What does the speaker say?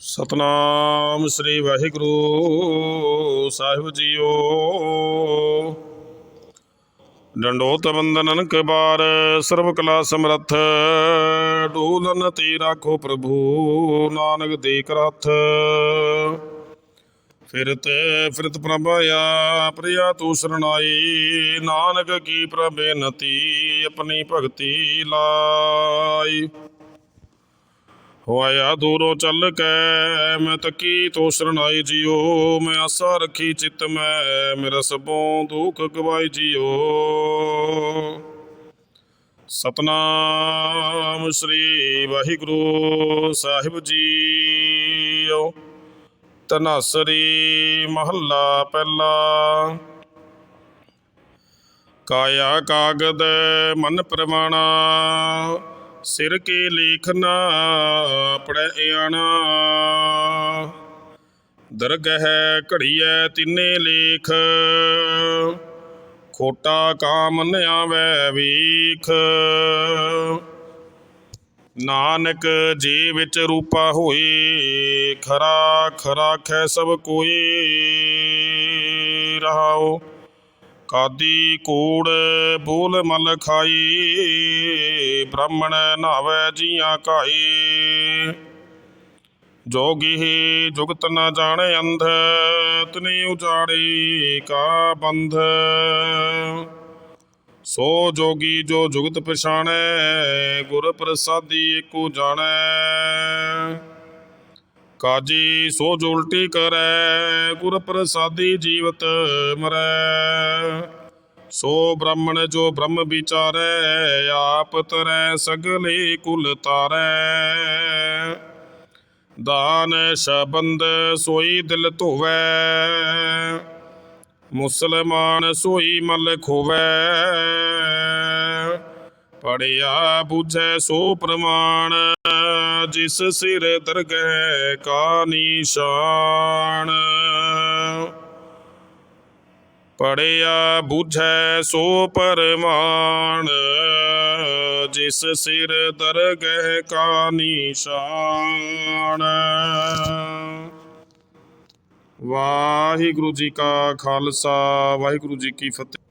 ਸਤਨਾਮ ਸ੍ਰੀ ਵਾਹਿਗੁਰੂ ਸਾਹਿਬ ਜੀਓ। ਡੰਡੋਤ ਬੰਦਨਨ ਕੇ ਬਾਰ ਸਰਬ ਕਲਾ ਸਮਰੱਥ, ਡੂਲਨ ਤੀ ਰਾਖੋ ਪ੍ਰਭੂ ਨਾਨਕ ਦੇ ਕਰਥ ਫਿਰਤ ਫਿਰਤ ਪ੍ਰਭ ਆ ਪ੍ਰਿਆ ਤੂੰ ਸਰਣਾਈ, ਨਾਨਕ ਕੀ ਪ੍ਰਭੇ ਨਤੀ ਆਪਣੀ ਭਗਤੀ ਲਾਈ। ਹੋਇਆ ਦੂਰੋਂ ਚੱਲ ਕੈ, ਮੈਂ ਤੱਕੀ ਤੋ ਸਰਣਾਈ ਜਿਓ, ਮੈਂ ਆਸਾ ਰੱਖੀ ਚਿਤ ਮੈਂ, ਮੇਰਾ ਸਭੋਂ ਦੁੱਖ ਗਵਾਈ ਜਿਓ। ਸਤਨਾਮ ਸ੍ਰੀ ਵਾਹਿਗੁਰੂ ਸਾਹਿਬ ਜੀਓ। ਤਨਾਸਰੀ ਮਹੱਲਾ ਪਹਿਲਾ। ਕਾਇਆ ਕਾਗਦ ਮਨ ਪ੍ਰਮਾਣਾ ਸਿਰ ਕੇ ਲੇਖਨਾ ਪੜਿਆਣਾ ਦਰਗਹ ਘੜੀਐ ਤਿੰਨੇ ਲੇਖ। ਖੋਟਾ ਕਾਮ ਨ ਆਵੈ ਵੀਖ। ਨਾਨਕ ਜੀ ਵਿੱਚ ਰੂਪਾ ਹੋਏ, ਖਰਾ ਖਰਾ ਖੈ ਸਭ ਕੋਈ ਰਹਾਓ ਕਾਦੀ ਕੂੜ ਬੂਲ ਮਲ ਖਾਈ, ਬ੍ਰਾਹਮਣ ਨਾਵੇ ਜੀਆਂ ਕਾਈ ਜੋਗੀ ਜੁਗਤ ਨਾ ਜਾਣੇ ਅੰਧ, ਤਨੀ ਉਜਾੜੀ ਕਾ ਬੰਧ। ਸੋ ਜੋਗੀ ਜੋ ਜੁਗਤ ਪਛਾਣੈ, ਗੁਰ ਪ੍ਰਸਾਦੀ ਏਕੋ ਜਾਣੈ। ਕਾਜੀ ਸੋ ਜੋ ਉਲਟੀ ਕਰੈ, ਗੁਰ ਪ੍ਰਸਾਦੀ ਜੀਵਤ ਮਰੈ। ਸੋ ਬ੍ਰਾਹਮਣ ਜੋ ਬ੍ਰਹਮ ਵਿਚਾਰੈ, ਆਪ ਤਰੈ ਸਗਲੇ ਕੁਲ ਤਾਰੈ। ਦਾਨ ਸ਼ਬੰਦ ਸੋਈ ਦਿਲ ਧੋਵੈ, ਮੁਸਲਮਾਨ ਸੋਈ ਮਲ ਖੋਵੈ। ਪੜਿਆ ਬੁਝੈ ਸੋ ਪ੍ਰਮਾਣ ਜਿਸ ਸਿਰ ਦਰਗਹਿ ਕਾ ਨਿਸ਼ਾਨ। ਪੜਿਆ, ਬੁਝੈ ਸੋ ਪਰਮਾਨ ਜਿਸ ਸਿਰ ਦਰਗਹਿ ਕਾ ਨਿਸ਼ਾਨ। ਵਾਹਿਗੁਰੂ ਜੀ ਕਾ ਖਾਲਸਾ, ਵਾਹਿਗੁਰੂ ਜੀ ਕੀ ਫਤਿਹ।